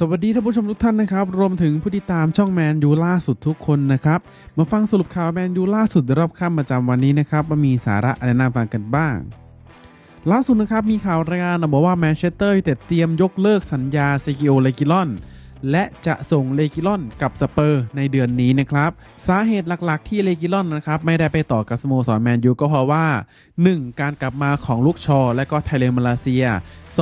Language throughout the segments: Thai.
สวัสดีท่านผู้ชมทุกท่านนะครับ รวมถึงผู้ติดตามช่องแมนยูล่าสุดทุกคนนะครับ มาฟังสรุปข่าวแมนยูล่าสุดรอบค่ำประจำวันนี้นะครับว่ามีสาระอะไรน่าฟังกันบ้าง ล่าสุดนะครับมีข่าวรายงานบอกว่าแมนเชสเตอร์ยูไนเต็ดเตรียมยกเลิกสัญญาเซกิโอเลกิลอน และจะส่งเลกิลอนกับสเปอร์ในเดือนนี้นะครับ สาเหตุหลักๆ ที่เลกิลอนนะครับไม่ได้ไปต่อกับสโมสรแมนยูก็เพราะว่า 1. การกลับมาของลูกชอ และก็ไทเลมาลาเซีย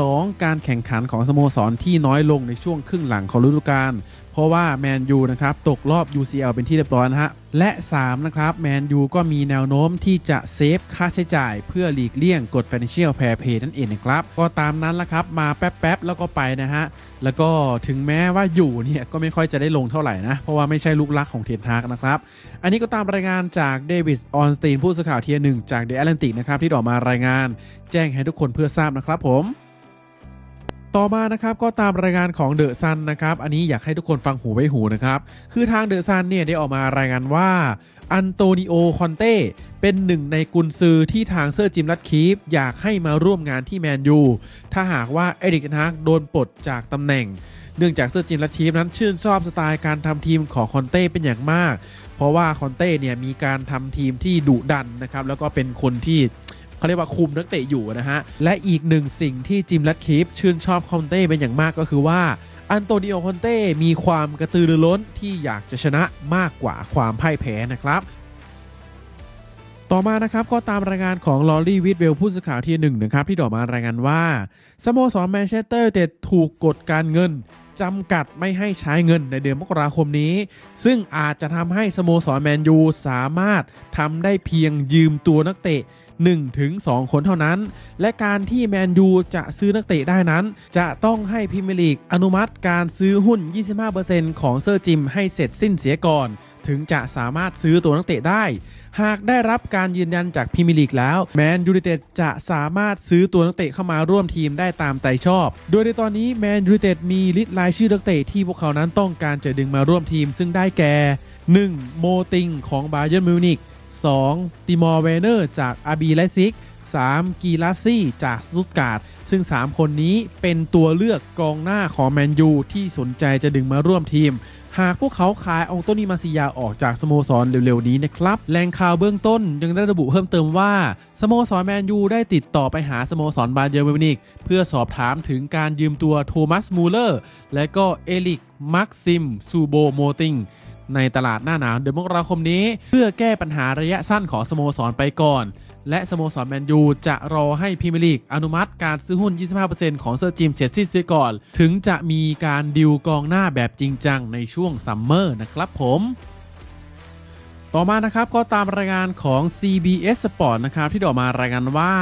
2. การแข่งขันของสโมสรที่น้อยลงในช่วงครึ่งหลังของฤดูกาลเพราะว่าแมนยูนะครับตกรอบ UCL เป็นที่เรียบร้อยนะฮะ และ 3 นะครับแมนยูก็มีแนวโน้มที่จะเซฟค่าใช้จ่ายเพื่อหลีกเลี่ยงกฎ Financial Fair Play นั่นเองนะครับ ก็ตามนั้นละครับ มาแป๊บๆ แล้วก็ไปนะฮะ แล้วก็ถึงแม้ว่าอยู่เนี่ย ก็ไม่ค่อยจะได้ลงเท่าไหร่นะ เพราะว่าไม่ใช่ลูกรักของเทนฮากนะครับ อันนี้ก็ตามรายงานจากเดวิสออนสตีนผู้สื่อข่าวเทียหนึ่งจากเดอะแอตแลนติกนะครับที่ออกมารายงาน แจ้งให้ทุกคนเพื่อทราบนะครับผม ต่อมานะครับก็ตามรายงานของเดอะซันนะครับอันนี้อยากให้ทุกคนฟังหูไว้หูนะครับคือทางเดอะซันเนี่ยได้ออกมารายงานว่าอันโตนิโอคอนเต้เป็นหนึ่งในกุนซือที่ทางเซอร์จิมรัตคีฟอยากให้มาร่วมงานที่แมนยูถ้าหากว่าเอริกนฮากโดนปลดจากตำแหน่งเนื่องจากเซอร์จิมรัตคีฟนั้นชื่นชอบสไตล์การทำทีมของคอนเต้เป็นอย่างมาก เพราะว่าคอนเต้เนี่ยมีการทำทีมที่ดุดันนะครับแล้วก็เป็นคนที่ เขาเรียกว่าคุมนักเตะอยู่นะฮะ และอีกหนึ่งสิ่งที่จิมแรดคีฟชื่นชอบคอนเต้เป็นอย่างมากก็คือว่าอันโตนิโอคอนเต้มีความกระตือรือร้นที่อยากจะชนะมากกว่าความพ่ายแพ้นะครับ ต่อมานะครับก็ตามรายงานของลอรี่วิดเวลผู้สื่อข่าวที่หนึ่งนะครับที่ดอมารายงานว่าสโมสรแมนเชสเตอร์เต็ดถูกกฎการเงินจำกัดไม่ให้ใช้เงินในเดือนมกราคมนี้ ซึ่งอาจจะทำให้สโมสรแมนยูสามารถทำได้เพียงยืมตัวนักเตะ1ถึง2คนเท่านั้น และการที่แมนยูจะซื้อนักเตะได้นั้น จะต้องให้พรีเมลีกอนุมัติการซื้อหุ้น 25%ของเซอร์จิมให้เสร็จสิ้นเสียก่อน ถึงจะสามารถซื้อตัวนักเตะได้ หากได้รับการยืนยันจากพรีเมีลีกแล้ว แมนยู i นเต็ดจะสามารถซื้อตัวนักเตะเข้ามาร่วมทีมได้ตามใจชอบ โดยในตอนนี้แมนยู i นเต็ดมีลิสต์รายชื่อนักเตะที่พวกเขานั้นต้องการจะดึงมาร่วมทีม ซึ่งได้แก่ 1. โมติงของบาเยิร์นมิวนิก 2. ติมอร์เวเนอร์จากอาบีไลซิก 3. กีลาซี่จากสตุตการ์ดซึ่ง 3 คนนี้เป็นตัวเลือกกองหน้าของแมนยูที่สนใจจะดึงมาร่วมทีม หากพวกเขาขายองโตนีมาซิยาออกจากสโมสรเร็วๆนี้นะครับแหล่งข่าวเบื้องต้นยังได้ระบุเพิ่มเติมว่าสโมสรแมนยูได้ติดต่อไปหาสโมสรบาเยอร์มิวนิกเพื่อสอบถามถึงการยืมตัวโทมัสมูเลอร์และก็เอลิกมักซิมซูโบโมติงในตลาดหน้าหนาวเดือนมกราคมนี้ เพื่อแก้ปัญหาระยะสั้นของสโมสรไปก่อน และสโมสรแมนยูจะรอให้พรีเมียร์ลีกอนุมัติการซื้อหุ้น 25%ของเซอร์จิมเสร็จสิ้นเสียก่อน ถึงจะมีการดิวกองหน้าแบบจริงจังในช่วงซัมเมอร์นะครับผมต่อมานะครับก็ตามรายงานของ CBS Sport นะครับที่ดอกมารายงานว่า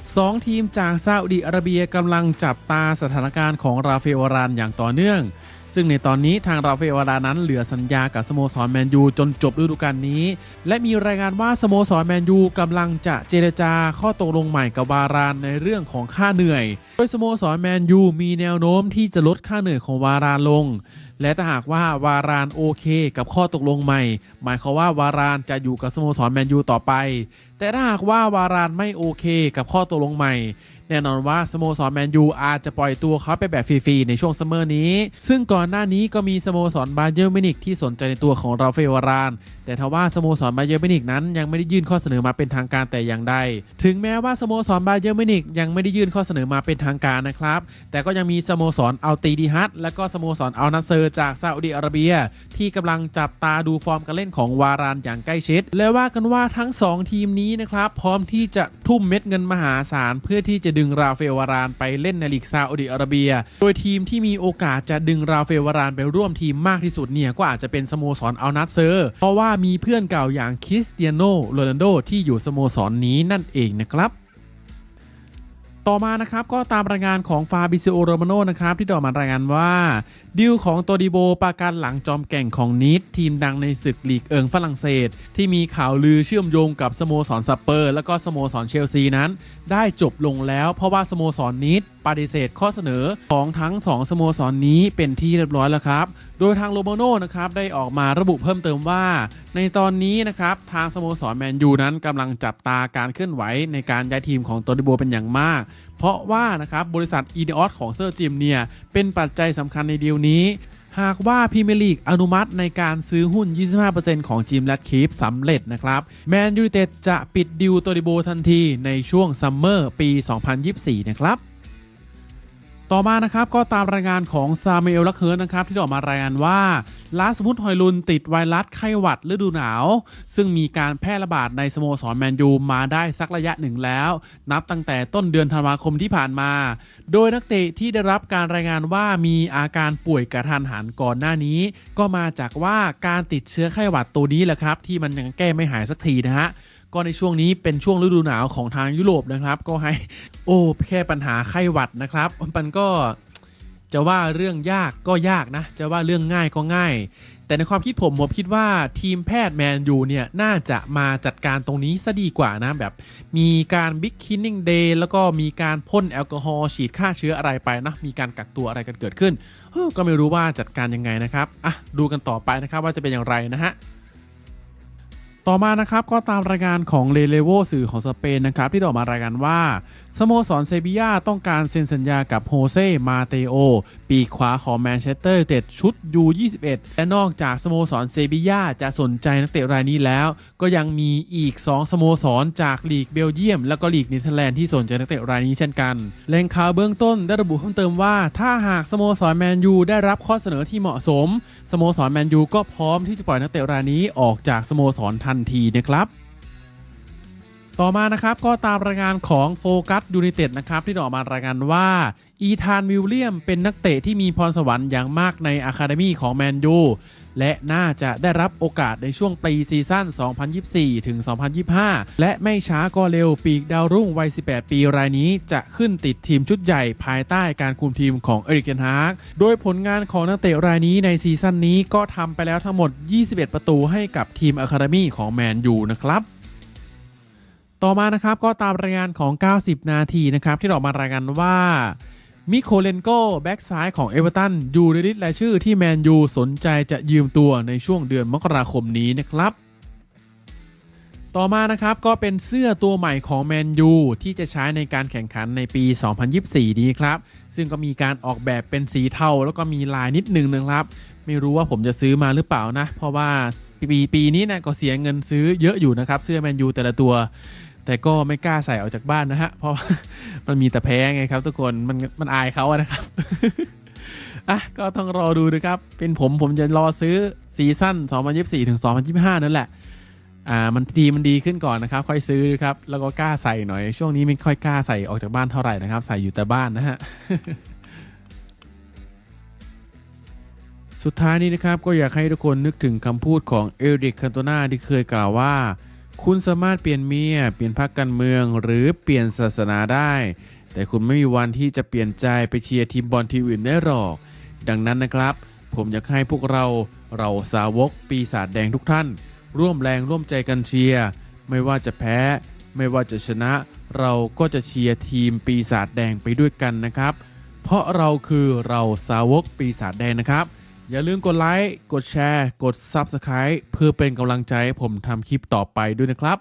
2 ทีมจากซาอุดิอาระเบียกำลังจับตาสถานการณ์ของราฟาเอลรานอย่างต่อเนื่อง ซึ่งในตอนนี้ทางราฟาเอลวารานนั้นเหลือสัญญากับสโมสรแมนยูจนจบฤดูกาลนี้ และมีรายงานว่าสโมสรแมนยูกำลังจะเจรจาข้อตกลงใหม่กับวารานในเรื่องของค่าเหนื่อย โดยสโมสรแมนยูมีแนวโน้มที่จะลดค่าเหนื่อยของวารานลง และถ้าหากว่าวารานโอเค กับข้อตกลงใหม่ หมายความว่าวารานจะอยู่กับสโมสรแมนยูต่อไป แต่ถ้าหากว่าวารานไม่โอเค กับข้อตกลงใหม่ แน่นอนว่าสโมสรแมนยูอาจจะปล่อยตัวเขาไปแบบฟรีๆในช่วงซัมเมอร์นี้ ซึ่งก่อนหน้านี้ก็มีสโมสรบาเยอร์มินิกที่สนใจในตัวของราฟาเอลวาราน แต่ทว่าสโมสรบาเยอร์มินิกนั้นยังไม่ได้ยื่นข้อเสนอมาเป็นทางการแต่อย่างใด ถึงแม้ว่าสโมสรบาเยอร์มินิกยังไม่ได้ยื่นข้อเสนอมาเป็นทางการนะครับ แต่ก็ยังมีสโมสรอัลตีดีฮัตและก็สโมสรอัลนัเซอร์จากซาอุดิอาระเบีย ที่กำลังจับตาดูฟอร์มการเล่นของวารานอย่างใกล้ชิด และว่ากันว่าทั้ง 2 ทีมนี้นะครับพร้อมที่จะทุ่มเม็ดเงินมหาศาลเพื่อที่จะดึงราเฟลวารานไปเล่นในลีกซาอุดิอาระเบีย โดยทีมที่มีโอกาสจะดึงราเฟลวารานไปร่วมทีมมากที่สุดเนี่ยก็อาจจะเป็นสโมสรอัลนัสเซอร์ เพราะว่ามีเพื่อนเก่าอย่างคริสเตียโนโรนัลโดที่อยู่สโมสรนนี้นั่นเองนะครับต่อมานะครับก็ตามรายงานของฟาบิซิโอโรมาโนนะครับที่ดอกมารายงานว่าดิวของโตดิโบประกันหลังจอมแก่งของนิดทีมดังในศึกลีกเอิงฝรั่งเศส ที่มีข่าวลือเชื่อมโยงกับสโมสรสเปอร์ และก็สโมสรเชลซีนั้น ได้จบลงแล้วเพราะว่าสโมสรนิดปฏิเสธข้อเสนอของทั้ง 2 สโมสรนนี้เป็นที่เรียบร้อยแล้วครับ โดยทางโรโมโนนะครับได้ออกมาระบุเพิ่มเติมว่า ในตอนนี้นะครับทางสโมสรแมนยูนั้นกำลังจับตาการเคลื่อนไหวในการย้ายทีมของโตดิโบเป็นอย่างมาก เพราะว่านะครับบริษัท e n e o s ของเซอร์จิมเนี่ยเป็นปัจจัยสำคัญในดีลนี้ หากว่าพรีเมียร์ลีกอนุมัติในการซื้อหุ้น 25%ของจิมและคีฟสำเร็จนะครับแมนยู i นเต็ดจะปิดดิวโตริโบทันทีในช่วงซัมเมอร์ปี 2024 นะครับ ต่อมานะครับก็ตามรายงานของซามเอลลักเฮิร์นนะครับที่ออกมารายงานว่าลาสมุทฮอยลุนติดไวรัสไข้หวัดฤดูหนาว ซึ่งมีการแพร่ระบาดในสโมสรแมนยูมาได้สักระยะหนึ่งแล้ว นับตั้งแต่ต้นเดือนธันวาคมที่ผ่านมา โดยนักเตะที่ได้รับการรายงานว่ามีอาการป่วยกระทันหันก่อนหน้านี้ ก็มาจากว่าการติดเชื้อไข้หวัดตัวนี้แหละครับ ที่มันยังแก้ไม่หายสักทีนะฮะ ก็ในช่วงนี้เป็นช่วงฤดูหนาวของทางยุโรปนะครับ ก็ให้โอ้แค่ปัญหาไข้หวัดนะครับ มันก็จะว่าเรื่องยากก็ยากนะ จะว่าเรื่องง่ายก็ง่าย แต่ในความคิดผมผมคิดว่าทีมแพทย์แมนยูเนี่ย น่าจะมาจัดการตรงนี้ซะดีกว่านะ แบบมีการบิ๊กคินนิ่งเดย์แล้วก็มีการพ่นแอลกอฮอล์ฉีดฆ่าเชื้ออะไรไปนะ มีการกักตัวอะไรกันเกิดขึ้นก็ไม่รู้ว่าจัดการยังไงนะครับอะดูกันต่อไปนะครับว่าจะเป็นอย่างไรนะฮะ ต่อมานะครับก็ตามรายงานของเลเลโวสื่อของสเปนนะครับที่ออกมารายงานว่า สโมสรเซบียาต้องการเซ็นสัญญากับโฮเซ่มาเตโอ ปีขวาของแมนเชสเตอร์เต็ดชุด U21 และนอกจากสโมสรเซบียาจะสนใจนักเตะรายนี้แล้ว ก็ยังมีอีก 2 สโมสรจากลีกเบลเยียม แล้วก็ลีกเนเธอร์แลนด์ที่สนใจนักเตะรายนี้เช่นกันแหล่งข่าวเบื้องต้นได้ระบุเพิ่มเติมว่า ถ้าหากสโมสรแมนยูได้รับข้อเสนอที่เหมาะสม สโมสรแมนยูก็พร้อมที่จะปล่อยนักเตะรายนี้ออกจากสโมสรทันทีนะครับ ต่อมานะครับก็ตามรายงานของโฟกัสยูไนเต็ดนะครับที่ออกมารายงานว่า อีธานวิลเลียมเป็นนักเตะที่มีพรสวรรค์อย่างมากในอะคาเดมีของแมนยูและน่าจะได้รับโอกาสในช่วงปีซีซั่น 2024 ถึง 2025 และไม่ช้าก็เร็วปีกดาวรุ่งวัย 18 ปีรายนี้จะขึ้นติดทีมชุดใหญ่ภายใต้การคุมทีมของเอริกเทนฮากโดยผลงานของนักเตะรายนี้ในซีซั่นนี้ก็ทำไปแล้วทั้งหมด 21 ประตูให้กับทีมอะคาเดมีของแมนยูนะครับ ต่อมานะครับก็ตามรายงานของ 90 นาทีนะครับที่ออกมารายงานว่ามิโคเลนโกแบ็กซ้ายของเอเวอร์ตันอยู่ในลิสต์รายชื่อที่แมนยูสนใจจะยืมตัวในช่วงเดือนมกราคมนี้นะครับ ต่อมานะครับก็เป็นเสื้อตัวใหม่ของแมนยูที่จะใช้ในการแข่งขันในปี 2024 นี้ครับ ซึ่งก็มีการออกแบบเป็นสีเทาแล้วก็มีลายนิดนึงนะครับ ไม่รู้ว่าผมจะซื้อมาหรือเปล่านะ เพราะว่าปีปีนี้เนะก็เสียเงินซื้อเยอะอยู่นะครับเสื้อแมนยูแต่ละตัว แต่ก็ไม่กล้าใส่ออกจากบ้านนะฮะ เพราะมันมีแต่แพ้ไงครับ ทุกคนมันมันอายเขาอะนะครับอะก็ต้องรอดูนะครับ เป็นผมผมจะรอซื้อซีซั่น2024ถึง2025 นั่นแหละอ่ามันดีมันดีขึ้นก่อนนะครับ ค่อยซื้อครับ แล้วก็กล้าใส่หน่อย ช่วงนี้ไม่ค่อยกล้าใส่ออกจากบ้านเท่าไหร่นะครับ ใส่อยู่แต่บ้านนะฮะสุดท้ายนี้นะครับก็อยากให้ทุกคนนึกถึงคำพูดของเอริกคันโตนาที่เคยกล่าวว่า คุณสามารถเปลี่ยนเมีย เปลี่ยนพรรคการเมือง หรือเปลี่ยนศาสนาได้ แต่คุณไม่มีวันที่จะเปลี่ยนใจไปเชียร์ทีมบอลทีมอื่นได้หรอก ดังนั้นนะครับ ผมอยากให้พวกเราเราสาวกปีศาจแดงทุกท่าน ร่วมแรงร่วมใจกันเชียร์ไม่ว่าจะแพ้ ไม่ว่าจะชนะ เราก็จะเชียร์ทีมปีศาจแดงไปด้วยกันนะครับ เพราะเราคือเราสาวกปีศาจแดงนะครับ อย่าลืมกดไลค์ กดแชร์ กด Subscribe เพื่อเป็นกำลังใจให้ผมทำคลิปต่อไปด้วยนะครับ